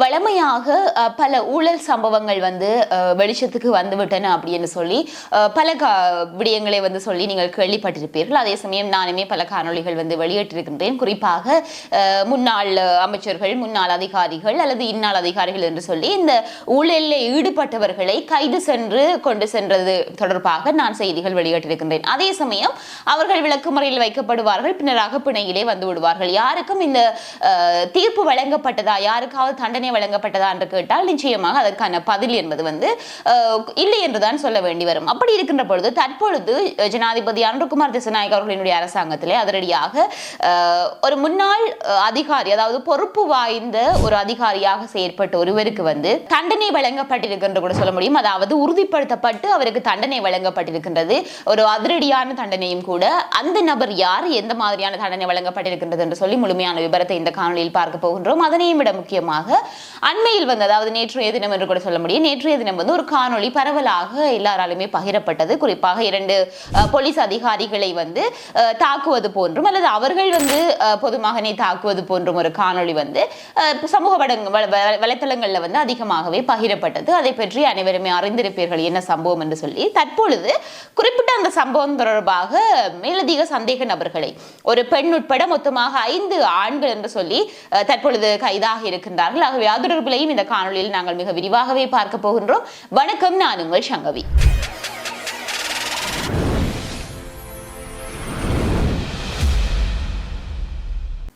வழமையாக பல ஊழல் சம்பவங்கள் வந்து வெளிச்சத்துக்கு வந்துவிட்டன அப்படின்னு சொல்லி பல கா விடயங்களை வந்து சொல்லி நீங்கள் கேள்விப்பட்டிருப்பீர்கள். அதே சமயம் நானுமே பல காணொலிகள் வந்து வெளியிட்டிருக்கின்றேன். குறிப்பாக முன்னாள் அமைச்சர்கள் முன்னாள் அதிகாரிகள் அல்லது இந்நாள் அதிகாரிகள் என்று சொல்லி இந்த ஊழலில் ஈடுபட்டவர்களை கைது சென்று கொண்டு சென்றது தொடர்பாக நான் செய்திகள் வெளியிட்டிருக்கின்றேன். அதே சமயம் அவர்கள் விளக்குமுறையில் வைக்கப்படுவார்கள் பின்னர் அகப்பிணையிலே வந்து விடுவார்கள். யாருக்கும் இந்த தீர்ப்பு வழங்கப்பட்டதா? யாருக்காவது தண்டனை வழங்கப்பட்டதா என்று கேட்டால் நிச்சயமாக அதற்கான பதில் என்பது வந்து இல்லை என்றுதான் சொல்ல வேண்டி வரும். அப்படி இருக்கின்ற பொழுது தற்பொழுது ஜனாதிபதி அனுகுமார் திசநாயக் அவர்களினுடைய அரசாங்கத்திலே அதிரடியாக ஒரு முன்னாள் அதிகாரி அதாவது பொறுப்பு வாய்ந்த ஒரு அதிகாரியாக செயற்பட்ட ஒருவருக்கு வந்து தண்டனை வழங்கப்பட்டிருக்கின்ற கூட சொல்ல முடியும். அதாவது உறுதிப்படுத்தப்பட்டு அவருக்கு தண்டனை வழங்கப்பட்டிருக்கின்றது. ஒரு அதிரடியான தண்டனையும் கூட அந்த நபர் யார் எந்த மாதிரியான தண்டனை வழங்கப்பட்டிருக்கின்றது என்று சொல்லி முழுமையான விவரத்தை இந்த காணொலியில் பார்க்க போகின்றோம். அதனையும் விட முக்கியமாக அண்மையில் வந்து அதாவது நேற்றைய தினம் என்று கூட சொல்ல முடியும் நேற்றைய தினம் வந்து ஒரு காணொளி பரவலாக எல்லாராலுமே பகிரப்பட்டது. குறிப்பாக இரண்டு போலீஸ் அதிகாரிகளை வந்து தாக்குவது போன்றும் அல்லது அவர்கள் வந்து பொதுமகனை தாக்குவது போன்றும் ஒரு காணொளி வந்து சமூக வடங்க வ- வந்து அதிகமாகவே பகிரப்பட்டது. அதை பற்றி அனைவருமே அறிந்திருப்பீர்கள் என்ன சம்பவம் என்று சொல்லி. தற்பொழுது குறிப்பிட்ட அந்த சம்பவம் தொடர்பாக மேலதிக சந்தேக நபர்களை ஒரு பெண் உட்பட மொத்தமாக ஐந்து ஆண்கள் என்று சொல்லி தற்பொழுது கைதாக இருக்கின்றார்கள். ஆகவே அது தொடர்பிலையும் இந்த காணொலியில் நாங்கள் மிக விரிவாகவே பார்க்க போகின்றோம். வணக்கம் நான் உங்கள் சங்கவி.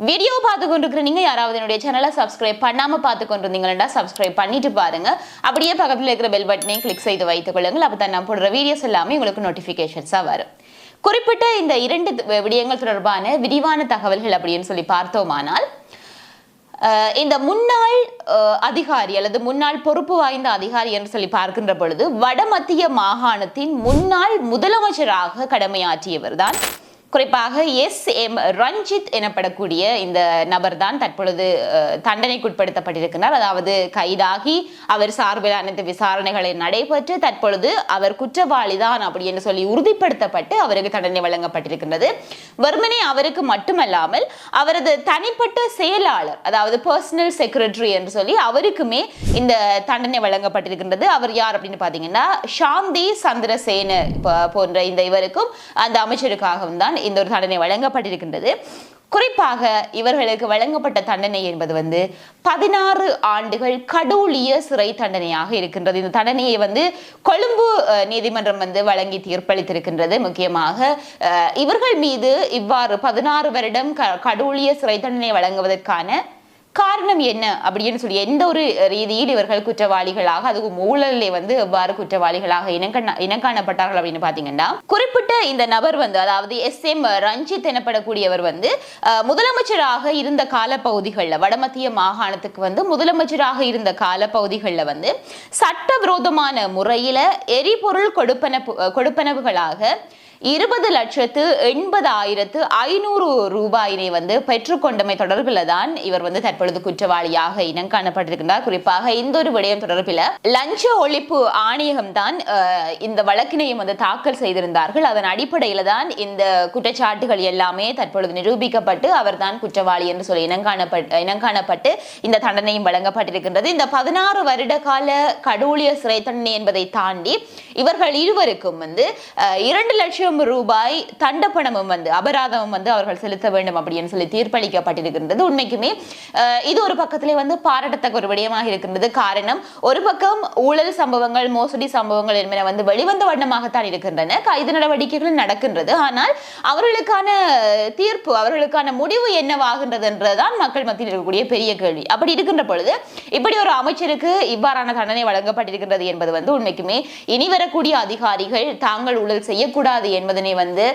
வீடியோ பார்த்து கொண்டிருக்கிற நீங்க யாராவது என்னுடைய சேனலை சப்ஸ்கிரைப் பண்ணாம பார்த்து கொண்டிருந்தீங்கன்னா சப்ஸ்கிரைப் பண்ணிட்டு பாருங்க. அப்படியே பக்கத்தில் இருக்கிற பெல் பட்டனையும் கிளிக் செய்து வைத்துக் கொள்ளுங்கள். அப்பதான் நான் போடுற வீடியோஸ் எல்லாமே உங்களுக்கு நோட்டிஃபிகேஷன்ஸாக வரும். குறிப்பிட்ட இந்த இரண்டு விடயங்கள் தொடர்பான விரிவான தகவல்கள் அப்படின்னு சொல்லி பார்த்தோமானால் இந்த முன்னாள் அதிகாரி அல்லது முன்னாள் பொறுப்பு வாய்ந்த அதிகாரி என்று சொல்லி பார்க்கின்ற பொழுது வடமத்திய மாகாணத்தின் முன்னாள் முதலமைச்சராக கடமையாற்றியவர் தான் குறிப்பாக எஸ் எம் ரஞ்சித் எனப்படக்கூடிய இந்த நபர் தான் தற்பொழுது தண்டனைக்குட்படுத்தப்பட்டிருக்கிறார். அதாவது கைதாகி அவர் சார்பில் அனைத்து விசாரணைகளை நடைபெற்று தற்பொழுது அவர் குற்றவாளிதான் அப்படி என்று சொல்லி உறுதிப்படுத்தப்பட்டு அவருக்கு தண்டனை வழங்கப்பட்டிருக்கின்றது. வெறுமனே அவருக்கு மட்டுமல்லாமல் அவரது தனிப்பட்ட செயலாளர் அதாவது பர்சனல் செக்ரட்டரி என்று சொல்லி அவருக்குமே இந்த தண்டனை வழங்கப்பட்டிருக்கின்றது. அவர் யார் அப்படின்னு பார்த்தீங்கன்னா சாந்தி சந்திரசேன போன்ற இந்த இவருக்கும் அந்த அமைச்சருக்காகவும் தான் இந்த ஒரு தண்டனை வழங்கப்பட்டிருக்கின்றது. குறிப்பாக இவர்களுக்கு வழங்கப்பட்ட தண்டனை என்பது வந்து பதினாறு ஆண்டுகள் கடூழிய சிறை தண்டனையாக இருக்கின்றது. இந்த தண்டனையை வந்து கொழும்பு நீதிமன்றம் வந்து வழங்கி தீர்ப்பளித்திருக்கின்றது. முக்கியமாக இவர்கள் மீது இவ்வாறு பதினாறு வருடம் க- கடூழிய சிறை தண்டனை வழங்குவதற்கான காரணம் என்ன அப்படின்னு சொல்லி எந்த ஒரு ரீதியில் இவர்கள் குற்றவாளிகளாக அதுவும் ஊழலிலே வந்து எவ்வாறு குற்றவாளிகளாக இனங்கண்ண இனங்காணப்பட்டார்கள் அப்படின்னு பார்த்தீங்கன்னா குறிப்பிட்ட இந்த நபர் வந்து அதாவது எஸ் எம் ரஞ்சித் எனப்படக்கூடியவர் வந்து முதலமைச்சராக இருந்த காலப்பகுதிகளில் வடமத்திய மாகாணத்துக்கு வந்து முதலமைச்சராக இருந்த காலப்பகுதிகளில் வந்து சட்டவிரோதமான முறையில எரிபொருள் கொடுப்பன கொடுப்பனவுகளாக இருபது லட்சத்து எண்பதாயிரத்து ஐநூறு ரூபாயினை வந்து பெற்றுக்கொண்டமை தொடர்பில் தான் இவர் வந்து தற்பொழுது குற்றவாளியாக இனம் காணப்பட்டிருக்கின்றார். குறிப்பாக இந்த ஒரு விடயம் தொடர்பில் லஞ்ச ஒழிப்பு ஆணையகம் தான் இந்த வழக்கினையும் வந்து தாக்கல் செய்திருந்தார்கள். அதன் அடிப்படையில் தான் இந்த குற்றச்சாட்டுகள் எல்லாமே தற்பொழுது நிரூபிக்கப்பட்டு அவர் தான் குற்றவாளி என்று சொல்லி இனங்காணப்பட்டு இனங்காணப்பட்டு இந்த தண்டனையும் வழங்கப்பட்டிருக்கின்றது. இந்த பதினாறு வருட கால கடூழிய சிறை தண்டனை என்பதை தாண்டி இவர்கள் இருவருக்கும் வந்து இரண்டு லட்சம் ரூபாய் தண்டப்பணமும் வந்து அபராதமும் வந்து அவர்கள் செலுத்த வேண்டும் அப்படின்னு சொல்லி தீர்ப்பளிக்கப்பட்டிருக்கின்றது உண்மைக்குமே. இது ஒரு பக்கத்திலே வந்து பாராட்டத்தக்க ஒரு விடயமாக இருக்கின்றது. காரணம் ஒரு பக்கம் ஊழல் சம்பவங்கள் மோசடி சம்பவங்கள் என்பன வந்து வெளிவந்த வண்ணமாகத்தான் இருக்கின்றன. கைது நடவடிக்கைகள் நடக்கின்றது. ஆனால் அவர்களுக்கான தீர்ப்பு அவர்களுக்கான முடிவு என்னவாகின்றது என்றுதான் மக்கள் மத்தியில் இருக்கக்கூடிய பெரிய கேள்வி. அப்படி இருக்கின்ற பொழுது இப்படி ஒரு அமைச்சருக்கு இவ்வாறான தண்டனை வழங்கப்பட்டிருக்கின்றது என்பது வந்து உண்மைக்குமே. இனி வரக்கூடிய அதிகாரிகள் தாங்கள் ஊழல் செய்யக்கூடாது என்பதனை வந்து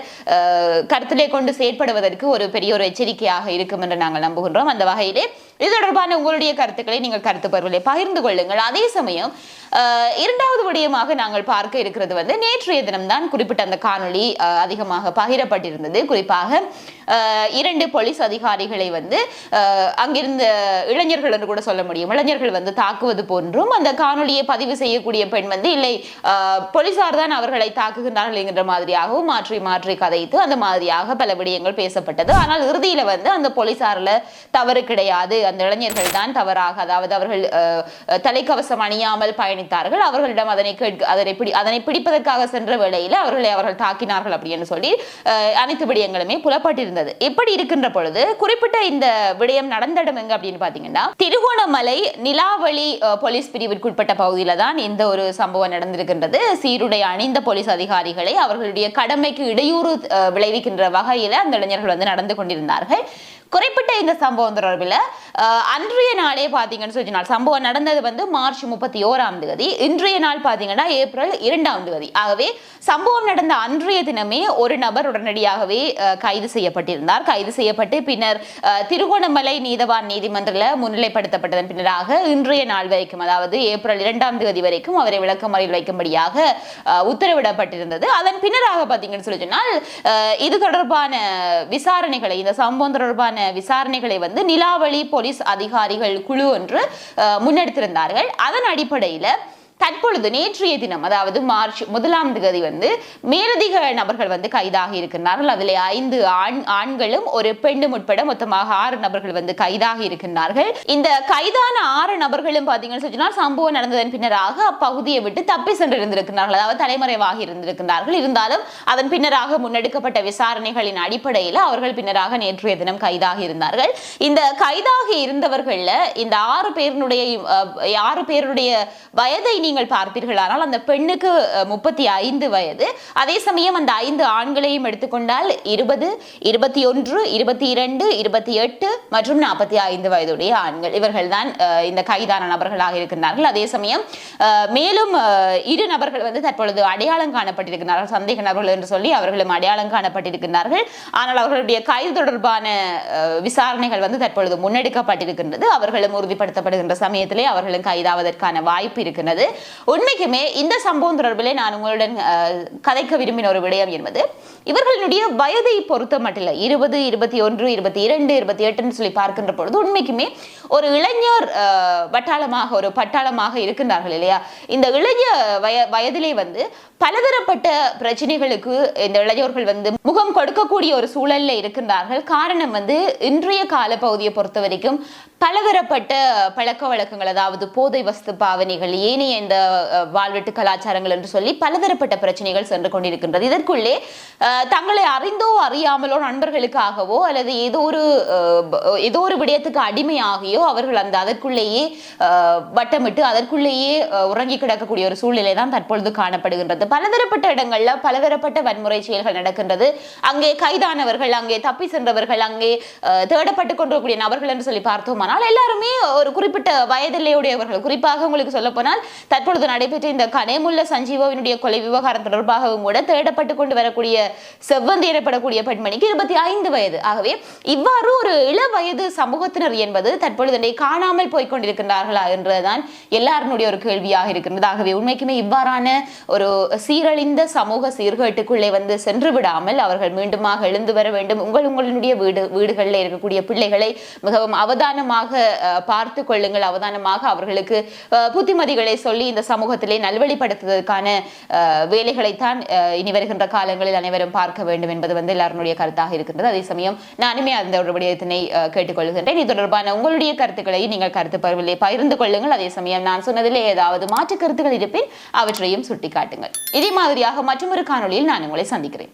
கருத்திலே கொண்டு செயற்படுவதற்கு ஒரு பெரிய ஒரு எச்சரிக்கையாக இருக்கும் என்று நாங்கள் நம்புகின்றோம். அந்த வகையிலே இது தொடர்பான உங்களுடைய கருத்துக்களை நீங்கள் கருத்து பருவலை பகிர்ந்து கொள்ளுங்கள். அதே சமயம் இரண்டாவது விடயமாக நாங்கள் பார்க்க இருக்கிறது வந்து நேற்றைய தினம்தான் குறிப்பிட்ட அந்த காணொளி அதிகமாக பகிரப்பட்டிருந்தது. குறிப்பாக இரண்டு போலீஸ் அதிகாரிகளை வந்து அங்கிருந்த இளைஞர்கள் என்று கூட சொல்ல முடியும். இளைஞர்கள் வந்து தாக்குவது போன்றும் அந்த காணொலியை பதிவு செய்யக்கூடிய பெண் வந்து இல்லை போலீசார் தான் அவர்களை தாக்குகின்றார்கள் என்கின்ற மாதிரியாகவும் மாற்றி மாற்றி கதைத்து அந்த மாதிரியாக பல விடயங்கள் பேசப்பட்டது. ஆனால் இறுதியில வந்து அந்த போலீசார்ல தவறு கிடையாது. அந்த இளைஞர்கள் தான் தவறாக அதாவது அவர்கள் தலைக்கவசம் அணியாமல் பயணித்தார்கள். அவர்களிடம் அதனை கேட்க அதனை பிடி அதனை பிடிப்பதற்காக சென்ற வேளையில் அவர்களை அவர்கள் தாக்கினார்கள் அப்படின்னு சொல்லி அனைத்து விடயங்களுமே புலப்பட்டிருந்தது. இப்படி இருக்கின்ற பொழுது குறிப்பிட்ட இந்த விடயம் நடந்த இடம் எங்க அப்படின்னு பாத்தீங்கன்னா திருகோணமலை நிலாவளி போலீஸ் பிரிவிற்குட்பட்ட பகுதியில தான் இந்த ஒரு சம்பவம் நடந்திருக்கின்றது. சீருடை அணிந்த போலீஸ் அதிகாரிகளை அவர்களுடைய கடமைக்கு இடையூறு விளைவிக்கின்ற வகையில அந்த இளைஞர்கள் வந்து நடந்து கொண்டிருந்தார்கள். குறிப்பிட்ட இந்த சம்பவம் தொடர்பில் அன்றைய நாளே பார்த்தீங்கன்னு சொல்லி சம்பவம் நடந்தது வந்து மார்ச் முப்பத்தி ஓராம் தேதி. இன்றைய நாள் பார்த்தீங்கன்னா ஏப்ரல் இரண்டாம் தேதி. ஆகவே சம்பவம் நடந்த அன்றைய தினமே ஒரு நபர் உடனடியாகவே கைது செய்யப்பட்டிருந்தார். கைது செய்யப்பட்டு பின்னர் திருகோணமலை நீதவான் நீதிமன்றத்தில் முன்னிலைப்படுத்தப்பட்டதன் பின்னராக இன்றைய நாள் வரைக்கும் அதாவது ஏப்ரல் இரண்டாம் தேதி வரைக்கும் அவரை விளக்கமறையில் வைக்கும்படியாக உத்தரவிடப்பட்டிருந்தது. அதன் பின்னராக பார்த்தீங்கன்னு சொல்லி சொன்னால் இது தொடர்பான விசாரணைகளை இந்த சம்பவம் தொடர்பான விசாரணைகளை வந்து நிலாவளி போலீஸ் அதிகாரிகள் குழு ஒன்று முன்னெடுத்திருந்தார்கள். அதன் அடிப்படையில் தற்பொழுது நேற்றைய தினம் அதாவது மார்ச் முதலாம் தேதி வந்து மேலதிக நபர்கள் வந்து கைதாகி இருக்கின்றார்கள். அதில் ஐந்து ஆண் ஆண்களும் ஒரு பெண்ணும் உட்பட மொத்தமாக ஆறு நபர்கள் வந்து கைதாகி இருக்கின்றார்கள். இந்த கைதான ஆறு நபர்களும் பார்த்தீங்கன்னு சொன்னால் சம்பவம் நடந்ததன் பின்னராக அப்பகுதியை விட்டு தப்பி சென்றிருந்திருக்கிறார்கள் அதாவது தலைமறைவாகி இருந்திருக்கிறார்கள் இருந்தாலும் அதன் பின்னராக முன்னெடுக்கப்பட்ட விசாரணைகளின் அடிப்படையில் அவர்கள் பின்னராக நேற்றைய தினம் கைதாகி இருந்தார்கள். இந்த கைதாகி இருந்தவர்கள்ல இந்த ஆறு பேருடைய ஆறு பேருடைய வயதை நீ நீங்கள் பார்த்தீர்களானால் அந்த பெண்ணுக்கு முப்பத்தி ஐந்து வயது. அதே சமயம் அந்த ஐந்து ஆண்களையும் எடுத்துக்கொண்டால் இருபது இருபத்தி ஒன்று இருபத்தி இரண்டு இருபத்தி எட்டு மற்றும் நாற்பத்தி ஐந்து வயதுடைய ஆண்கள். இவர்கள் தான் இந்த கைதான நபர்களாக இருக்கின்றார்கள். அதே சமயம் அஹ், மேலும் இரு நபர்கள் வந்து தற்பொழுது அடையாளம் காணப்பட்டிருக்கிறார்கள் சந்தேக நபர்கள் என்று சொல்லி அவர்களும் அடையாளம் காணப்பட்டிருக்கிறார்கள் ஆனால் அவர்களுடைய கைது தொடர்பான விசாரணைகள் வந்து தற்பொழுது முன்னெடுக்கப்பட்டிருக்கின்றது. அவர்களும் உறுதிப்படுத்தப்படுகின்ற சமயத்திலே அவர்களும் கைதாவதற்கான வாய்ப்பு இருக்கின்றது. உண்மைக்குமே இந்த சம்பவம் தொடர்பிலே நான் உங்களுடன் கதைக்க விரும்பின ஒரு விடயம் என்பது இவர்களுடைய வயதை பொறுத்த மட்டும் இல்லை இருபது இருபத்தி ஒன்று இருபத்தி இரண்டு இருபத்தி எட்டுன்னு சொல்லி பார்க்கின்ற பொழுது உண்மைக்குமே ஒரு இளைஞர் வட்டாளமாக ஒரு பட்டாளமாக இருக்கின்றார்கள் இல்லையா? இந்த இளைய வய வயதிலே வந்து பலதரப்பட்ட பிரச்சனைகளுக்கு இந்த இளைஞர்கள் வந்து முகம் கொடுக்கக்கூடிய ஒரு சூழல்ல இருக்கின்றார்கள். காரணம் வந்து இன்றைய கால பகுதியை பொறுத்த வரைக்கும் பலதரப்பட்ட பழக்க வழக்கங்கள் அதாவது போதை வஸ்து பாவனைகள் ஏனைய இந்த வாழ்வெட்டு கலாச்சாரங்கள் என்று சொல்லி பலதரப்பட்ட பிரச்சனைகள் சென்று கொண்டிருக்கின்றது. இதற்குள்ளே தங்களை அறிந்தோ அறியாமலோ நண்பர்களுக்காகவோ அல்லது ஏதோ ஒரு ஏதோ ஒரு விடயத்துக்கு அடிமையாகியோ அவர்கள் அந்த அதற்குள்ளேயே வட்டமிட்டு அதற்குள்ளேயே உறங்கி கிடக்கக்கூடிய ஒரு சூழ்நிலை தான் தற்பொழுது காணப்படுகின்றது. பலதரப்பட்ட இடங்கள்ல பலதரப்பட்ட வன்முறை செயல்கள் நடக்கின்றது. அங்கே கைதானவர்கள் அங்கே தப்பி சென்றவர்கள் அங்கே தேடப்பட்டு கொண்டிருக்கூடிய நபர்கள் என்று சொல்லி பார்த்தோமானால் எல்லாருமே ஒரு குறிப்பிட்ட வயதிலேயுடையவர்கள். குறிப்பாக உங்களுக்கு சொல்ல போனால் தற்பொழுது நடைபெற்ற இந்த கனேமுல்ல சஞ்சீவாவினுடைய கொலை விவகாரம் தொடர்பாகவும் கூட தேடப்பட்டு கொண்டு வரக்கூடிய செவ்வந்தி ஏற்படக்கூடிய பெண்மணிக்கு இருபத்தி ஐந்து வயது. ஆகவே இவ்வாறு ஒரு இள வயது சமூகத்தினர் என்பது தற்பொழுது என்னை காணாமல் போய் கொண்டிருக்கின்றார்களா என்றுதான் எல்லாருடைய ஒரு கேள்வியாக இருக்கின்றது ஆகவே உண்மைக்குமே இவ்வாறான ஒரு சீரழிந்த சமூக சீர்கேட்டுக்குள்ளே வந்து சென்று விடாமல் அவர்கள் மீண்டுமாக எழுந்து வர வேண்டும். உங்கள் உங்களுடைய வீடு வீடுகளில் இருக்கக்கூடிய பிள்ளைகளை மிகவும் அவதானமாக பார்த்து கொள்ளுங்கள். அவதானமாக அவர்களுக்கு புத்திமதிகளை சொல்லி இந்த சமூகத்திலே நல்வழிப்படுத்துவதற்கான வேலைகளைத்தான் இனி வருகின்ற காலங்களில் அனைவரும் பார்க்க வேண்டும் என்பது வந்து எல்லாருடைய கருத்தாக இருக்கின்றது. அதே சமயம் நானுமே அந்த ஒரு விடயத்தினை கேட்டுக்கொள்கின்றேன். இது தொடர்பான உங்களுடைய கருத்துக்களை நீங்கள் கருத்து பருவிலே பகிர்ந்து கொள்ளுங்கள். அதே சமயம் நான் சொன்னதிலே ஏதாவது மாற்று கருத்துக்கள் இருப்பின் அவற்றையும் சுட்டிக்காட்டுங்கள். இதே மாதிரியாக மற்றொரு காணொளியில் நான் உங்களை சந்திக்கிறேன்.